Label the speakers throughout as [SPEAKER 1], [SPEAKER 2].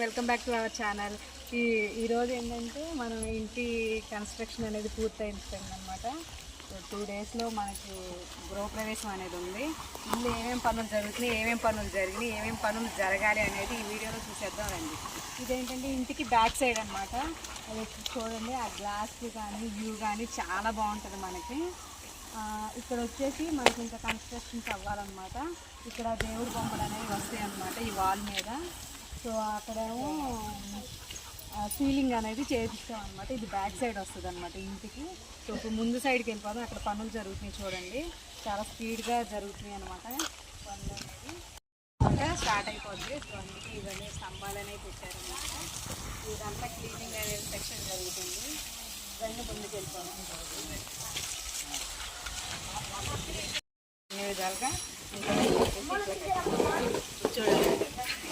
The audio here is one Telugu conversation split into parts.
[SPEAKER 1] Welcome back to our channel. ఈ ఈరోజు ఏంటంటే మనం ఇంటి కన్స్ట్రక్షన్ అనేది పూర్తయిపోయింది అనమాట టూ డేస్లో మనకి గృహప్రవేశం అనేది ఉంది. ఇల్లు ఏమేమి పనులు జరుగుతున్నాయి ఏమేమి పనులు జరిగినాయి ఏమేమి పనులు జరగాలి అనేది ఈ వీడియోలో చూసేద్దాం రండి. ఇదేంటంటే ఇంటికి బ్యాక్ సైడ్ అనమాట అది చూడండి ఆ గ్లాస్లు కానీ వ్యూ కానీ చాలా బాగుంటుంది మనకి. ఇక్కడ వచ్చేసి మనకి ఇంకా కన్స్ట్రక్షన్స్ అవ్వాలన్నమాట. ఇక్కడ దేవుడు బొమ్మలు అనేవి వస్తాయి అన్నమాట ఈ వాల్ మీద. సో అక్కడేమో సీలింగ్ అనేది చేపిస్తాం అనమాట ఇది బ్యాక్ సైడ్ వస్తుంది అనమాట ఇంటికి. సో ఇప్పుడు ముందు సైడ్కి వెళ్ళిపోదాం. అక్కడ పనులు జరుగుతున్నాయి చూడండి. చాలా స్పీడ్గా జరుగుతున్నాయి అనమాట పనులు అనేది స్టార్ట్ అయిపోద్ది. సో అందుకే ఇవన్నీ స్తంభాలు అనేవి పెట్టారనమాట ఇదంతా క్లీనింగ్ అనేది సెక్షన్ జరుగుతుంది. ఇవన్నీ ముందుకు వెళ్ళిపోదాం. అన్ని విధాలుగా చూడండి.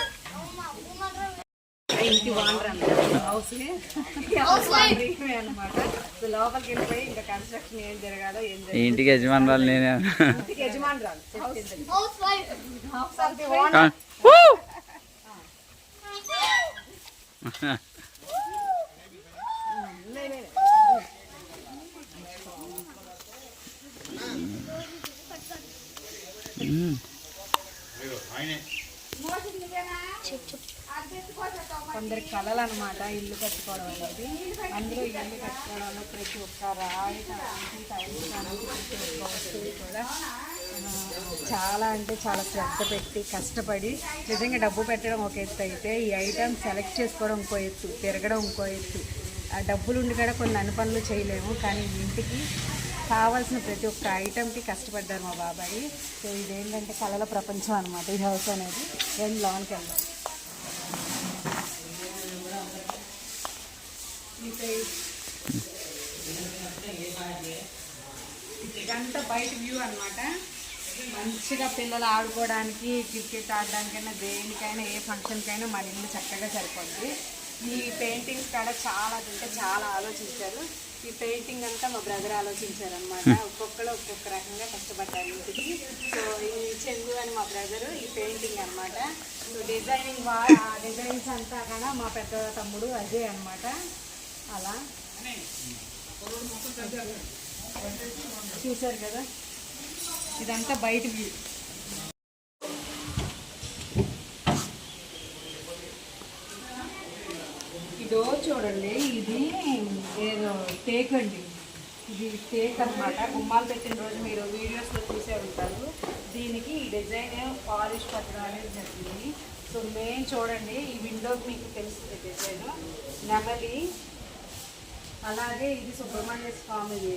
[SPEAKER 1] ఇంటి వానర్ అన్నమాట హౌస్ అనమాట సో లోపలికి వెళ్ళిపోయి ఇంకా కన్స్ట్రక్షన్ ఏం జరగాలో ఏం
[SPEAKER 2] ఈ
[SPEAKER 1] జరగాలి
[SPEAKER 2] ఇంటికి యజమానురాలు నేనే.
[SPEAKER 1] ఇంటికి యజమానురాలు
[SPEAKER 2] ఆ. మ్మ్.
[SPEAKER 1] కొందరి కళలు అనమాట ఇల్లు కట్టుకోవడం అనేది. అందులో ఇల్లు కట్టుకోవడంలో ప్రతి ఒక్క రాయి వస్తువు కూడా చాలా అంటే చాలా శ్రద్ధ పెట్టి కష్టపడి నిజంగా డబ్బు పెట్టడం ఒక ఎత్తు అయితే ఈ ఐటమ్ సెలెక్ట్ చేసుకోవడం ఇంకో ఎత్తు తిరగడం ఇంకో ఎత్తు. ఆ డబ్బులు ఉండి కూడా కొన్ని అన్ని పనులు చేయలేము కానీ ఇంటికి కావాల్సిన ప్రతి ఒక్క ఐటెంకి కష్టపడ్డారు మా బాబాయి. సో ఇదేంటంటే కళల ప్రపంచం అనమాట ఈ హౌస్ అనేది. రెండు లోన్కి వెళ్దాం. ఇదంతా బయట వ్యూ అన్నమాట. మంచిగా పిల్లలు ఆడుకోవడానికి క్రికెట్ ఆడడానికైనా దేనికైనా ఏ ఫంక్షన్కైనా మన ఇల్లు చక్కగా సరిపోద్ది. ఈ పెయింటింగ్స్ కాడ చాలా అంటే చాలా ఆలోచించారు. ఈ పెయింటింగ్ అంతా మా బ్రదర్ ఆలోచించారు అనమాట ఒక్కొక్కరు ఒక్కొక్క రకంగా కష్టపడ్డారు ఇంటికి. సో ఈ చందు అని మా బ్రదరు ఈ పెయింటింగ్ అనమాట సో డిజైనింగ్ వా ఆ డిజైన్స్ అంతా కూడా మా పెద్ద తమ్ముడు అజయ్ అనమాట అలా? చూసారు కదా? ఇదంతా బయట వ్యూ ఇదో చూడండి ఇది ఏదో టేక్ అండి. ఇది టేక్ అన్నమాట. గుమ్మాలు పెట్టిన రోజు మీరు వీడియోస్లో చూసే ఉంటారు. దీనికి ఈ డిజైన్ పాలిష్ పట్టడం అనేది జరిగింది. సో మెయిన్ చూడండి ఈ విండోకి మీకు తెలుస్తుంది డిజైన్ నెమలి అలాగే ఇది సుబ్రహ్మణ్య స్వామిది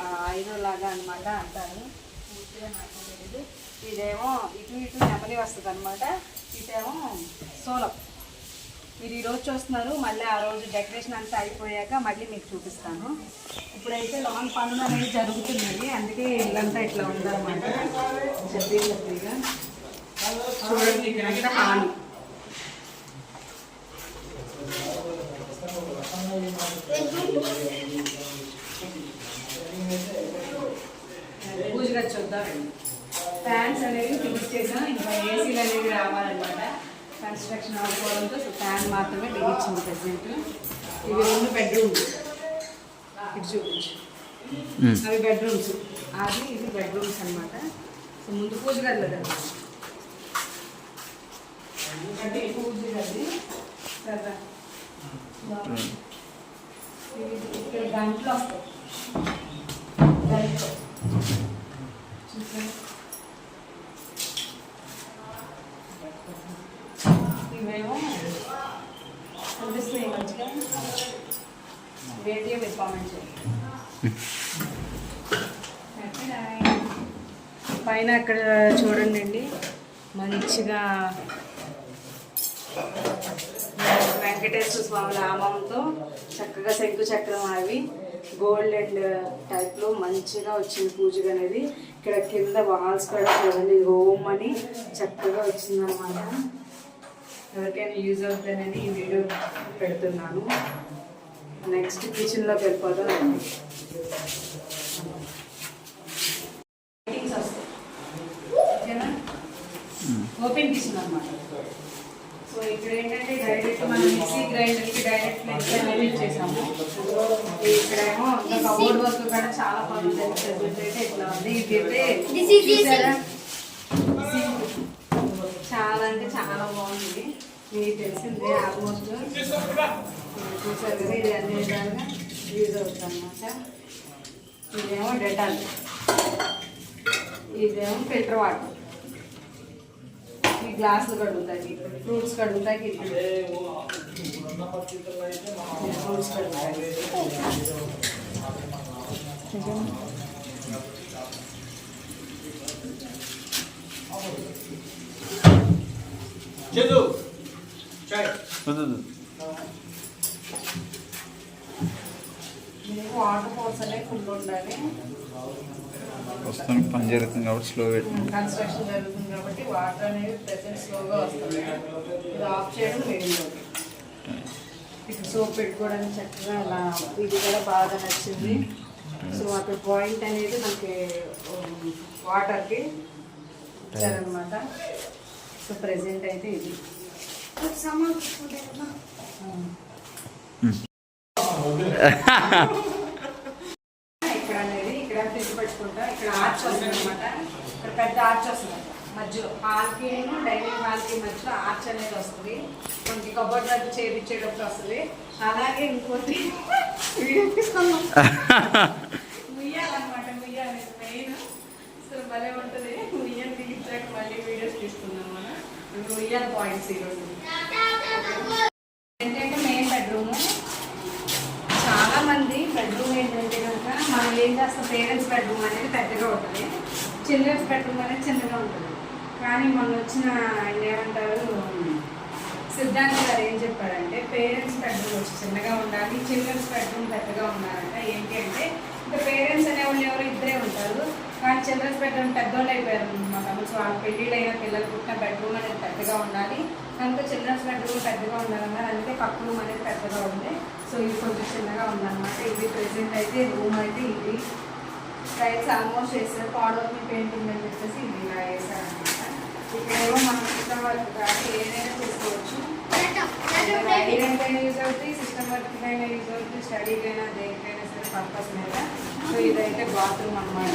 [SPEAKER 1] ఆ, ఐదో లాగా అనమాట అంటారు. పూర్తిగా నాకు తెలీదు. ఇదేమో ఇటు ఇటు నెమలి వస్తుంది అనమాట ఇటేమో సోలం. మీరు ఈరోజు చూస్తున్నారు మళ్ళీ ఆ రోజు డెకరేషన్ అంతా అయిపోయాక మళ్ళీ మీకు చూపిస్తాను. ఇప్పుడైతే లోన్ పనులు అనేవి జరుగుతున్నాయి. అందుకే ఇల్లంతా ఇట్లా ఉందన్నమాట. చెద్దీగా చూడండి ఇదంతా హాని పూజగా చూద్దామండి ఫ్యాన్స్ అనేవి ఫిక్స్ చేసాం ఇంకా ఏసీలు అనేవి రావాలన్నమాట. కన్స్ట్రక్షన్ అవ్వడంతో సో ఫ్యాన్ మాత్రమే బిగించింది ప్రజెంట్ ఇవి రెండు బెడ్రూమ్స్ ఇటు చూపించు. అవి బెడ్రూమ్స్ అది ఇది బెడ్రూమ్స్ అన్నమాట. సో ముందు పూజ గదిలో కదా అంటే పూజ గది. కదా ఇక్కడ గంటలు వస్తాయి. గంటలు? ఇవేమో కనిపిస్తున్నాయి మంచిగా రేడియో మీరు కామెంట్ చేయండి పైన అక్కడ చూడండి అండి మంచిగా వెంకటేశ్వర స్వామి నామంతో చక్కగా శంకు చక్రం అవి గోల్డ్ అండ్ టైప్లో మంచిగా వచ్చింది పూజ అనేది. ఇక్కడ కింద వాల్స్ కూడా చూడండి. హోమ్ అని చక్కగా వచ్చింది అనమాట ఎవరికైనా యూజ్ అవుతుందని ఈ వీడియో పెడుతున్నాను. నెక్స్ట్ కిచెన్లోకి. ఓకేనా? ఓపెన్ కిచెన్ అన్నమాట. సో ఇక్కడ ఏంటంటే డైరెక్ట్ మనం మిక్సీ గ్రైండర్కి డైరెక్ట్ ఫ్లెక్స్ అనేది ఇచ్చేసాము ఇక్కడేమో కబోర్డ్ వర్క్ కూడా చాలా బాగుంది అయితే ఇట్లా ఉంది. ఇదైతే. చాలా అంటే చాలా బాగుంది. మీకు తెలిసిందే ఆల్మోస్ట్ చూసారు? కదా ఇది అన్ని విధాలుగా యూజ్ అవుతుంది అనమాట ఇదేమో డెటాల్. ఇదేమో ఫిల్టర్ వాటర్. ఈ గ్లాసులు కడుగుతాయి ఫ్రూట్స్ కడుగుతాయి ఫ్రూట్స్ కడుగుతాయి
[SPEAKER 3] చేదు చాయ్
[SPEAKER 1] మీకు వాటర్ పోసలే ఫుల్ ఉండాలి
[SPEAKER 2] వస్తాను పని జరుగుతుంది కాబట్టి స్లో పెట్టు
[SPEAKER 1] కన్స్ట్రక్షన్ జరుగుతుంది కాబట్టి వాటర్ అనేది ప్రెసెంట్ స్లోగా వస్తుంది. ఇది ఆఫ్ చేయడం ఇక్కడ సోప్ పెట్టుకోవడానికి చక్కగా అలా ఇది కూడా బాగా నచ్చింది. సో అక్కడ పాయింట్ అనేది మనకి వాటర్కి ఇచ్చారనమాట సో ప్రెసెంట్ అయితే ఇది.
[SPEAKER 4] సామాన్ తీసుకుంటారు
[SPEAKER 1] ఇక్కడ అనేది ఇక్కడ ఫ్రిడ్జ్ పెట్టుకుంటా ఇక్కడ ఆర్చ్ వస్తుంది అనమాట ఇక్కడ పెద్ద ఆర్చ్ వస్తుంది. మధ్యలో హాల్కి డైనింగ్ హాల్కి మధ్యలో ఆర్చ్ అనేది వస్తుంది. కొంచెం కబోర్డ్ దగ్గర చేపించేటప్పుడు వస్తుంది. అలాగే ఇంకోటి వీడియో తీసుకున్నాం ముయ్యాలన్నమాట ముయ్యాలి మెయిన్ అసలు భలే ఉంటుంది. ముయ్యాలి తీయించాక మళ్ళీ వీడియోస్ తీసుకున్నాం మనం. ఇంకా ముయ్యాలి పాయింట్స్ ఈరోజు ఏంటంటే మెయిన్ బెడ్రూమ్ చాలా మంది బెడ్రూమ్ ఏంటంటే కనుక మనం ఏం చేస్తాం? పేరెంట్స్ బెడ్రూమ్ అనేది పెద్దగా ఉంటుంది. చిల్డ్రన్స్ బెడ్రూమ్ అనేది చిన్నగా ఉంటుంది. కానీ మొన్న వచ్చిన ఆయన ఏమంటారు సిద్ధాంత్ గారు ఏం చెప్పారంటే పేరెంట్స్ బెడ్రూమ్ వచ్చి చిన్నగా ఉండాలి చిల్డ్రన్స్ బెడ్రూమ్ పెద్దగా ఉండాలంట. ఏంటి అంటే ఇంకా పేరెంట్స్ అనేవాళ్ళు ఎవరు ఇద్దరే ఉంటారు. కానీ చిల్డ్రన్స్ బెడ్రూమ్ పెద్దోళ్ళు అయిపోయారు. అనమాట సో వాళ్ళ పెళ్ళిళ్ళైన పిల్లలు పుట్టిన బెడ్రూమ్ అనేది పెద్దగా ఉండాలి. కనుక చిల్డ్రన్స్ బెడ్రూమ్ పెద్దగా ఉండాలన్నారు. అందుకే పక్క రూమ్ అనేది పెద్దగా ఉంది. సో ఇది కొంచెం చిన్నగా ఉందన్నమాట. ఇది ప్రెసెంట్ అయితే రూమ్ అయితే ఇది. టైల్స్ ఆల్మోస్ట్ వేస్తారు పాడోని పెయింటింగ్ అని చెప్పేసి ఇది ఇలా వేసారనమాట ఇక్కడేమో మనం సిస్టమ్ వర్క్ కానీ ఏదైనా చేసుకోవచ్చు యూజ్ అవుతుంది సిస్టమ్ వర్క్ కైనా యూజ్ అవుతుంది స్టడీకైనా దేనికైనా సరే పర్పస్ మీద సో ఇదైతే బాత్రూమ్ అనమాట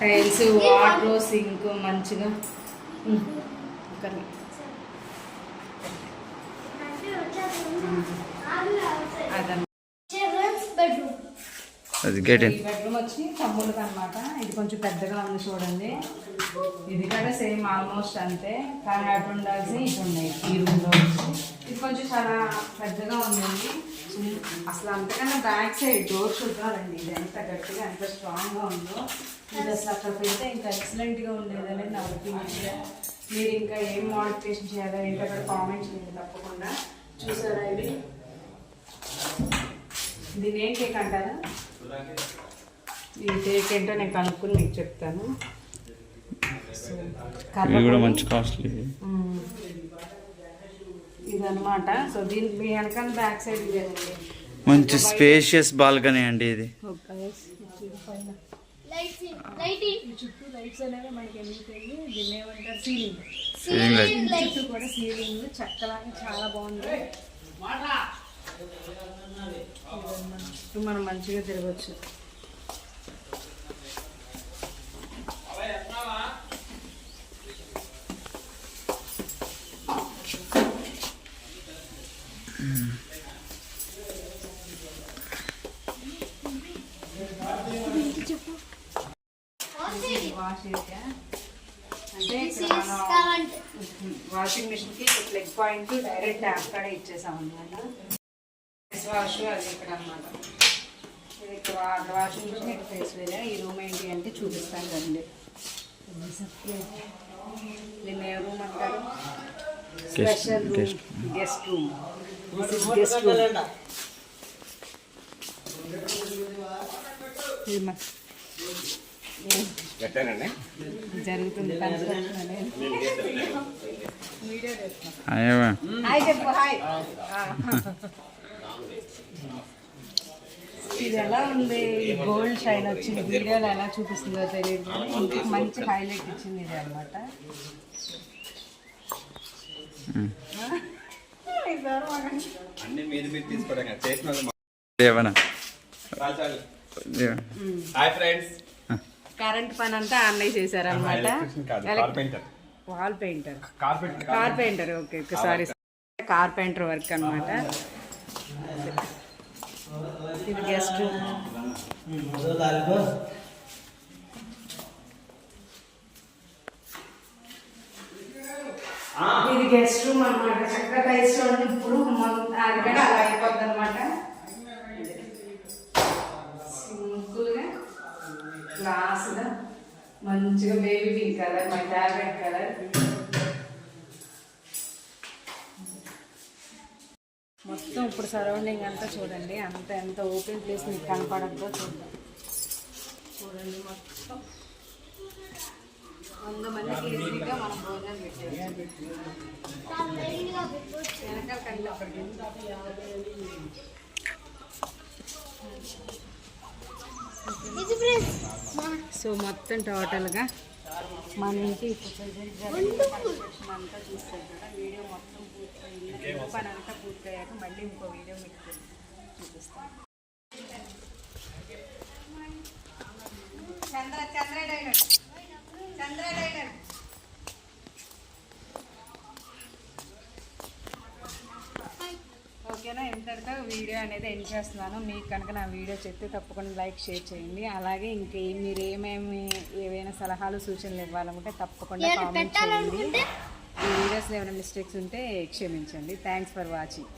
[SPEAKER 1] టైల్స్ వాటర్ సింక్ మంచిగా. ఉమ్, ఒకరి. అదన్నమాట
[SPEAKER 2] అది గేట్
[SPEAKER 1] ఈ బెడ్రూమ్ వచ్చి తమ్ముళ్ళకి అనమాట ఇది కొంచెం పెద్దగా ఉంది చూడండి. ఇది కూడా సేమ్ ఆల్మోస్ట్ అంతే. కానీ అటు ఉండాల్సి ఇటు ఉన్నాయి. ఈ రూమ్లో ఇది కొంచెం చాలా పెద్దగా ఉందండి. అసలు అంతకన్నా బ్యాక్ సైడ్ డోర్ చూద్దామండి ఇది ఎంత గట్టిగా ఎంత స్ట్రాంగ్గా ఉందో. ఇది అసలు అక్కడ పెడితే ఇంకా ఎక్సలెంట్గా ఉండేది అనేది నా ఒపీనియన్. మీరు ఇంకా ఏం మోడిఫికేషన్ చేయాలో? ఏంటో అక్కడ కామెంట్ చేయండి తప్పకుండా. చూసారా ఇది? దీని ఏం కేక్ అంటారా? ఈ కేక్ ఏంటో నేను కనుక్కుని మీకు చెప్తాను.
[SPEAKER 2] ఇవి కూడా. మంచి కాస్ట్లీ
[SPEAKER 1] మ్మ్. ఇదన్నమాట. సో దీని మీ వెనకాల బ్యాక్ సైడ్ ఇదేనండి
[SPEAKER 2] మంచి స్పేషియస్ బాల్కనీ అండి ఇది.
[SPEAKER 1] చుట్టూ లైట్స్ అనేవి మనకి ఎందుకంటే దీన్ని ఏమంటారు?
[SPEAKER 2] Ceiling light.
[SPEAKER 1] చుట్టూ కూడా సీలింగ్ చక్కలాగా చాలా బాగుంది. చుట్టూ మనం మంచిగా తిరగచ్చు. వాషింగ్ మిషన్కి ప్లగ్ పాయింట్ డైరెక్ట్ ట్యాప్ కాడ ఇచ్చేసాం అనమాట ఫేస్ వాష్ అది ఇక్కడ అనమాట ఇది ఇక్కడ వాషింగ్ మిషన్ ఇక్కడ ఫేస్ వేరే. ఈ రూమ్ ఏంటి అంటే చూపిస్తాను రండి. దీన్ని ఏ రూమ్ అంటారు. Special room.
[SPEAKER 2] Guest
[SPEAKER 1] room this is guest room ఇది మా-
[SPEAKER 3] పెట్టానండి.
[SPEAKER 1] జరుగుతుంది హాయ్ చెప్పు హాయ్. ఇది ఎలా ఉంది? గోల్డ్ షైన్ వచ్చింది. వీడియోలో ఎలా చూపిస్తుందో తెలియదు. మంచి హైలైట్ ఇచ్చింది ఇది అనమాట కరెంట్ పని అంతా అన్నయ్య చేశారు అనమాట
[SPEAKER 3] ఎలక్ట్రీషియన్ కాదు carpenter
[SPEAKER 1] wall painter
[SPEAKER 3] carpenter
[SPEAKER 1] carpenter okay okay sorry carpenter work అనమాట ఇది గెస్ట్ రూమ్ ఇది గెస్ట్ రూమ్ అనమాట చక్కగా టైల్స్ ఇప్పుడు కూడా అలా అయిపోద్ది అనమాట సింపుల్గా క్లాస్గా మంచిగా baby pink colour my favourite colour మొత్తం ఇప్పుడు సరౌండింగ్ అంతా చూడండి. అంత ఎంత ఓపెన్ ప్లేస్ మీకు కనపడద్దో చూద్దాం. చూడండి మొత్తం. వంద మందికి ఈజీగా మనం భోజనం వెనకాల సో మొత్తం టోటల్గా మన ఇంటి అంతా చూస్తారు కదా వీడియో మొత్తం పూర్తయింది పని అంతా పూర్తయ్యాక మళ్ళీ ఇంకో వీడియో మీకు చూపిస్తాను చంద్ర చంద్ర డైనర్ ఇంతటితో వీడియో అనేది ఎండ్ చేస్తున్నాను. మీకు కనుక నా వీడియో చెప్తే తప్పకుండా లైక్ షేర్ చేయండి. అలాగే ఇంకే మీరు ఏమేమి ఏవైనా సలహాలు సూచనలు ఇవ్వాలనుకుంటే తప్పకుండా కామెంట్ చేయండి. ఈ వీడియోస్లో ఏమైనా మిస్టేక్స్ ఉంటే క్షమించండి. Thanks for watching